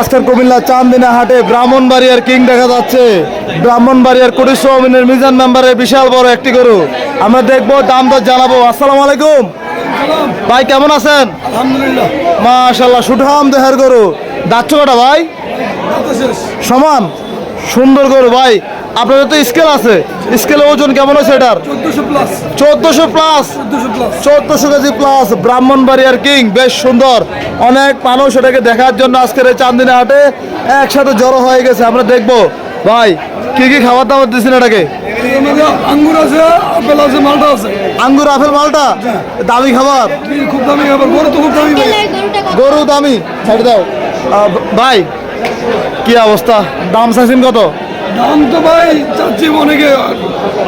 আজকের কুমিল্লা চান্দিনা হাটে ব্রাহ্মণবাড়িয়ার কিং দেখা যাচ্ছে। ব্রাহ্মণবাড়িয়ার কোটি সৌমিনের মিজান মেম্বারে বিশাল বড় একটি গরু। আমরা দেখব দাম দর জানাব। আসসালামু আলাইকুম। ভাই কেমন আছেন? মাশাল্লাহ সুঠাম দেহের গরু। দাচ্ছ কটা ভাই? সমান? সুন্দর গরু ভাই। আপনাদের তো স্কেল আছে। স্কেলে ওজন কেমন আছে এটার? চোদ্দশো প্লাস চোদ্দশো প্লাস প্লাস চোদ্দশো কেজি প্লাস ব্রাহ্মণবাড়িয়ার কিং বেশ সুন্দর। অনেক মানুষ এটাকে দেখার জন্য আজকের এই চান্দিনা হাটে একসাথে জড়ো হয়ে গেছে। আমরা দেখব। ভাই কি কি খাবার দাবার দিচ্ছেন এটাকে? আঙ্গুর আছে আপেল আছে মালটা আছে। আঙ্গুর আপেল মালটা? দামি খাবার? খুব দামি খাবার। বড় তো খুব দামি ভাই। গরু দামি। ছাড় দাও। ভাই কি অবস্থা? দাম চাইছেন কত? দাম তো ভাই চাচ্ছি অনেকে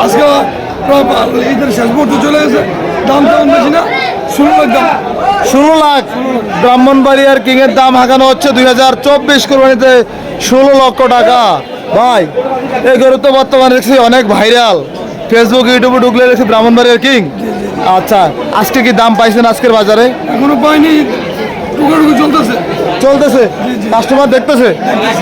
আজকে ঈদের শেষ মুহূর্তে চলে গেছে। দাম তেমন বেশি না? ষোলো লাখ দাম। ষোলো লাখ। ব্রাহ্মণবাড়িয়ার কিং এর দাম হাঁকানো হচ্ছে দুই হাজার চব্বিশ কোরবানিতে ষোলো লক্ষ টাকা। ভাই এই গরু তো বর্তমানে দেখছি অনেক ভাইরাল। ফেসবুক ইউটিউবে ঢুকলে দেখছি ব্রাহ্মণবাড়িয়ার কিং। আচ্ছা আজকে কি দাম পাইছেন আজকের বাজারে? এখনও পাইনি। টুকরো টুকু চলতেছে। চলতেছে কাস্টমার দেখতেছে।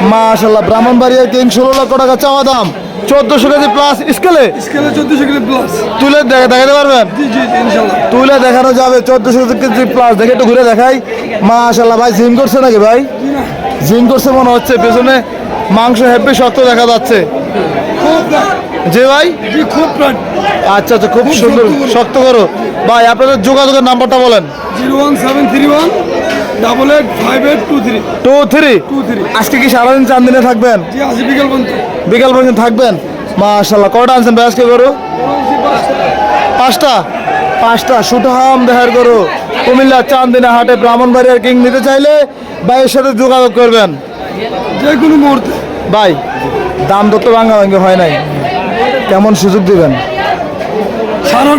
মাশাল্লাহ ব্রাহ্মণবাড়িয়ার কিং ষোলো লক্ষ টাকা চাওয়া দাম। চোদ্দশো কেজি প্লাস স্কেলে স্কেলে চোদ্দশো কিলো প্লাস তুলে দেখা- দেখাতে পারবেন? জি জি জি, তুলে দেখানো যাবে চোদ্দশো কেজি প্লাস দেখে একটু ঘুরে দেখাই। মাশাল্লাহ ভাই জিম করছে নাকি ভাই? জিম করছে মনে হচ্ছে পেছনে মাংস হেপি শক্ত দেখা যাচ্ছে। যে ভাই? খুব আচ্ছা আচ্ছা খুব সুন্দর শক্ত করো। ভাই আপনাদের যোগাযোগের নাম্বারটা বলেন। Zero one seven three one double eight five eight two three two three two three আজকে কি সারাদিন চার দিনে থাকবেন? জি বিকেল পর্যন্ত। বিকাল পর্যন্ত থাকবেন? মাশাল্লাহ কটা আনছেন ভাই আজকে গরু? পাঁচটা। পাঁচটা? সুঠাম দেহের গরু। কুমিল্লা চান্দিনা হাটে ব্রাহ্মণবাড়িয়ার কিং নিতে চাইলে ভাইয়ের সাথে যোগাযোগ করবেন। যে কোনো মুহূর্তে। ভাই দাম দত্ত ভাঙ্গা ভাঙ্গি হয় নাই। কেমন সুযোগ দিবেন?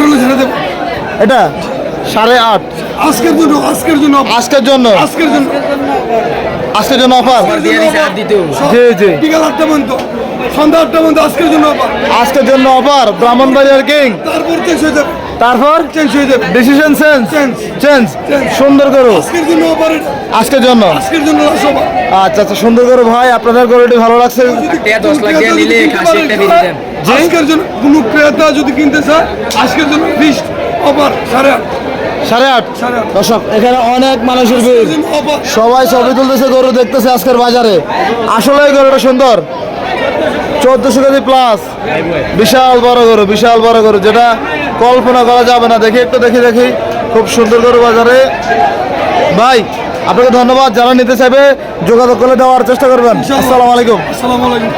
হলে ছেড়ে দেবো। এটা? সাড়ে আট। আজকের জন্য আজকের জন্য আজকের জন্য? আজকের জন্য। আজকের জন্য অফার জি জি। বিকাল আটটা পর্যন্ত। সন্ধ্যা আটটা পর্যন্ত আজকের জন্য আবার আজকের জন্য অফার ব্রাহ্মণবাড়িয়ার কিং? তারপর চেঞ্জ হয়ে যাবে। তারপর? চেঞ্জ হয়ে যাবে। Decision change. চেঞ্জ সুন্দর করো আজকের জন্য আবার আজকের জন্য? আজকের জন্য আচ্ছা আচ্ছা সুন্দর করে ভাই আপনাদের গরুটি ভালো লাগছে? টাকা দশ লাখ দিয়ে নিলে খাসি একটা দিয়ে দিতেন আজকের জন্য কোনো ক্রেতা যদি কিনতে চায় আজকের জন্য ফিস্ট অফার সাড়ে আট। সাড়ে আট? দর্শক এখানে অনেক মানুষের ভিড়। সবাই ছবি তুলতেছে গরু দেখতেছে আজকের বাজারে। আসলে গরুটা সুন্দর। চোদ্দশো কেজি প্লাস বিশাল বড় গরু বিশাল বড় গরু। যেটা কল্পনা করা যাবে না। দেখি একটু দেখি দেখি। খুব সুন্দর গরু বাজারে। ভাই আপনাকে ধন্যবাদ। যারা নিতে চাইবে যোগাযোগ করে দেওয়ার চেষ্টা করবেন। আসসালামু আলাইকুম। আসসালামু আলাইকুম।